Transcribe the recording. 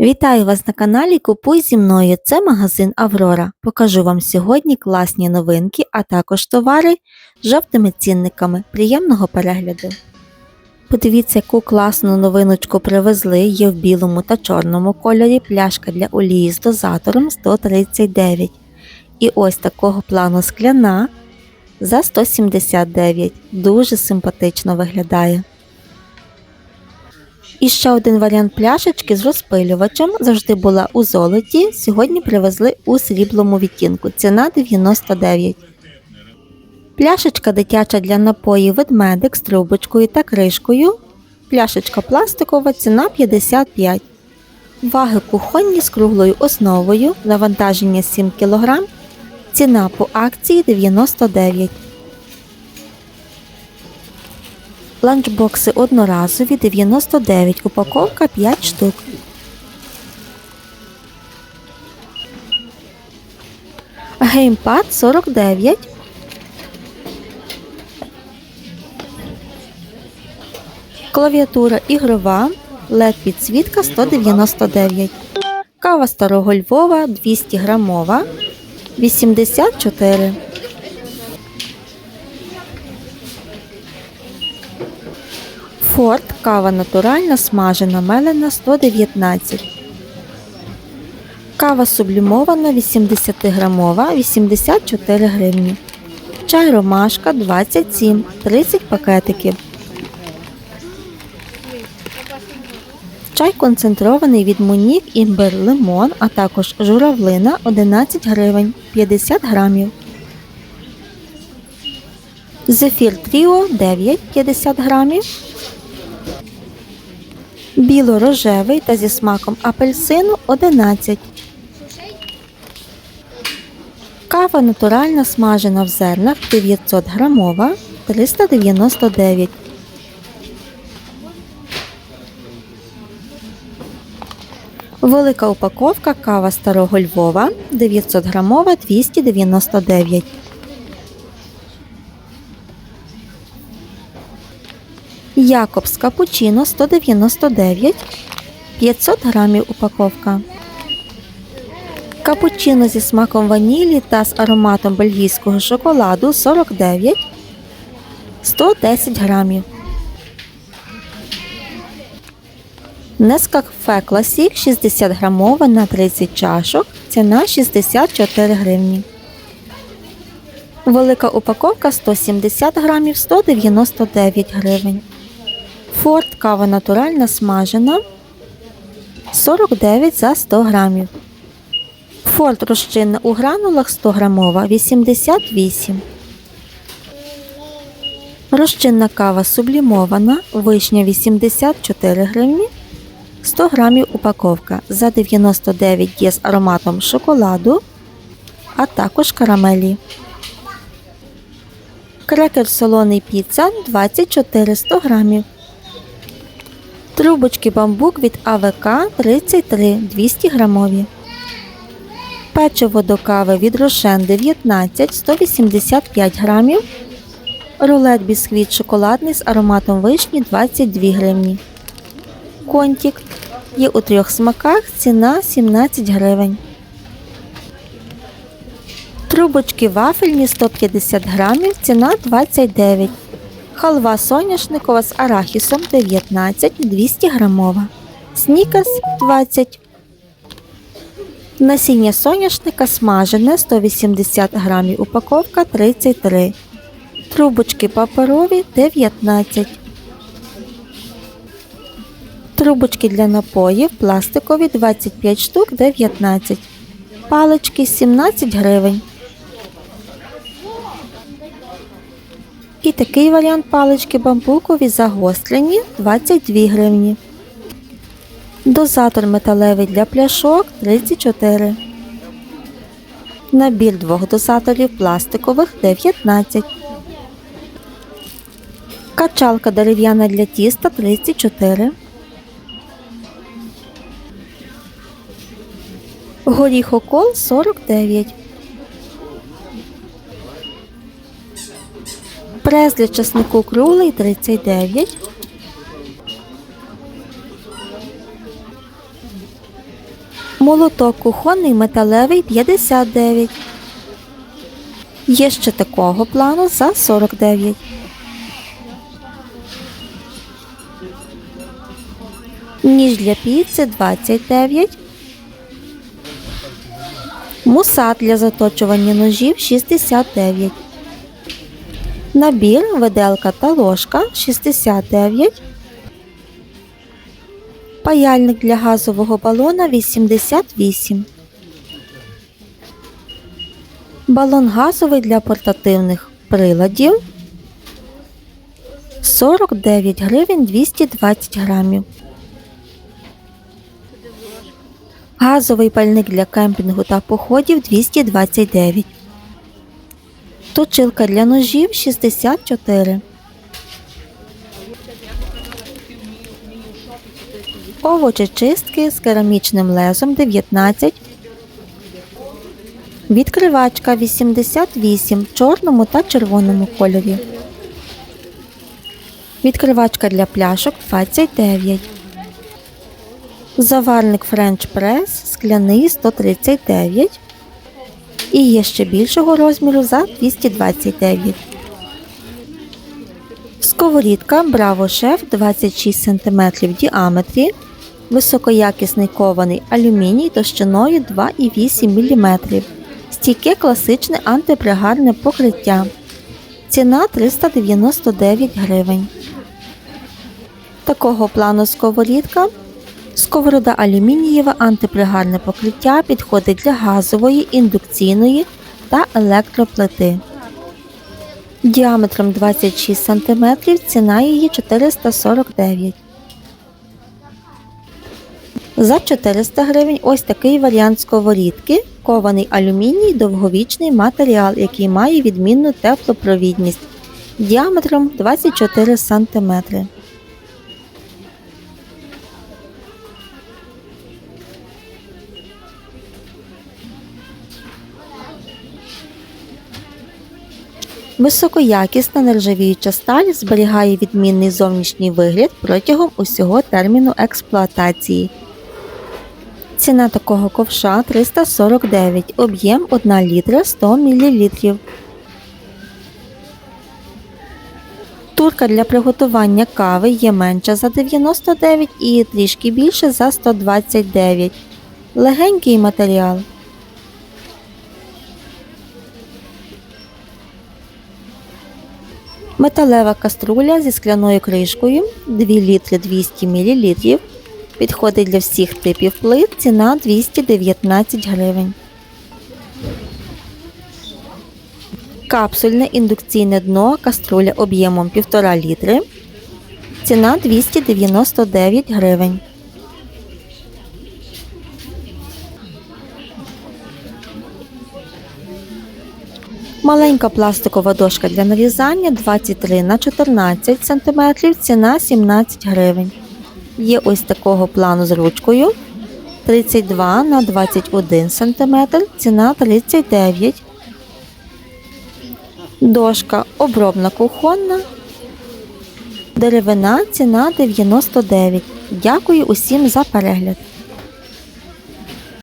Вітаю вас на каналі Купуй зі мною. Це магазин Аврора. Покажу вам сьогодні класні новинки, а також товари з жовтими цінниками. Приємного перегляду. Подивіться, яку класну новиночку привезли. Є в білому та чорному кольорі пляшка для олії з дозатором 139. І ось такого плану скляна за 179. Дуже симпатично виглядає. І ще один варіант пляшечки з розпилювачем завжди була у золоті. Сьогодні привезли у сріблому відтінку. Ціна 99. Пляшечка дитяча для напоїв ведмедик з трубочкою та кришкою. Пляшечка пластикова, ціна 55. Ваги кухонні з круглою основою. Навантаження 7 кг. Ціна по акції 99. Ланчбокси одноразові 99, упаковка 5 штук. Геймпад 49. Клавіатура ігрова, LED підсвітка 199. Кава старого Львова 200 грамова 84. Форт кава натуральна смажена мелена 119. Кава сублімована 80 грамова 84 гривні. Чай ромашка 27 30 пакетиків. Чай концентрований від Монік, імбир, лимон, а також журавлина 11 гривень 50 грамів. Зефір Тріо 9 50 грамів. Біло-рожевий та зі смаком апельсину 11. Кава натуральна смажена в зернах 900 грамова 399. Велика упаковка кава старого Львова 900 грамова 299. Якобс капучино 199 500 грамів упаковка. Капучино зі смаком ванілі та з ароматом бельгійського шоколаду 49 110 грамів. Нескафе Класік 60 грамова на 30 чашок. Ціна 64 гривні. Велика упаковка 170 грамів 199 гривень. Форт кава натуральна смажена 49 за 100 грамів. Форт розчинна у гранулах 100 грамова 88. Розчинна кава сублімована, вишня 84 гривні, 100 грамів упаковка за 99 є з ароматом шоколаду, а також карамелі. Крекер солоний піца 24 100 грамів. Трубочки бамбук від АВК 33 200 грамові. Печиво до кави від Рошен 19 185 грамів. Рулет бісквіт шоколадний з ароматом вишні 22 гривні. Контік є у трьох смаках, ціна 17 гривень. Трубочки вафельні 150 грамів, ціна 29 Халва соняшникова з арахісом 19 200 грамова. Снікерс 20. Насіння соняшника смажене 180 грамів. Упаковка 33. Трубочки паперові 19. Трубочки для напоїв пластикові 25 штук 19. Палички 17 гривень. І такий варіант палички бамбукові загострені 22 гривні. Дозатор металевий для пляшок 34. Набір двох дозаторів пластикових 19. Качалка дерев'яна для тіста 34. Горіхокол 49. Прес для часнику круглий 39. Молоток кухонний металевий 59. Є ще такого плану за 49. Ніж для піци 29. Мусат для заточування ножів 69. Набір, виделка та ложка 69. Паяльник для газового балона 88. Балон газовий для портативних приладів 49 гривень 220 грамів. Газовий пальник для кемпінгу та походів 229. Точилка для ножів 64. Овочечистки з керамічним лезом 19. Відкривачка 88 в чорному та червоному кольорі. Відкривачка для пляшок 29. Заварник French Press скляний 139 і є ще більшого розміру за 229. Сковорідка Bravo Chef 26 см в діаметрі. Високоякісний кований алюміній товщиною 2,8 мм. Стійке класичне антипригарне покриття. Ціна 399 гривень. Такого плану сковорідка Сковорода алюмінієва антипригарне покриття підходить для газової, індукційної та електроплити. Діаметром 26 см ціна її 449. За 400 гривень ось такий варіант сковорідки. Кований алюміній довговічний матеріал, який має відмінну теплопровідність діаметром 24 см. Високоякісна нержавіюча сталь зберігає відмінний зовнішній вигляд протягом усього терміну експлуатації. Ціна такого ковша 349, об'єм 1 літра 100 мл. Турка для приготування кави є менша за 99 і трішки більше за 129. Легенький матеріал. Металева каструля зі скляною кришкою 2 літри 200 мл. Підходить для всіх типів плит. Ціна 219 гривень. Капсульне індукційне дно каструля об'ємом 1,5 літри. Ціна 299 гривень. Маленька пластикова дошка для нарізання 23 на 14 см, ціна 17 гривень. Є ось такого плану з ручкою 32 на 21 см, ціна 39 Дошка обробна кухонна. Деревина ціна 99. Дякую усім за перегляд.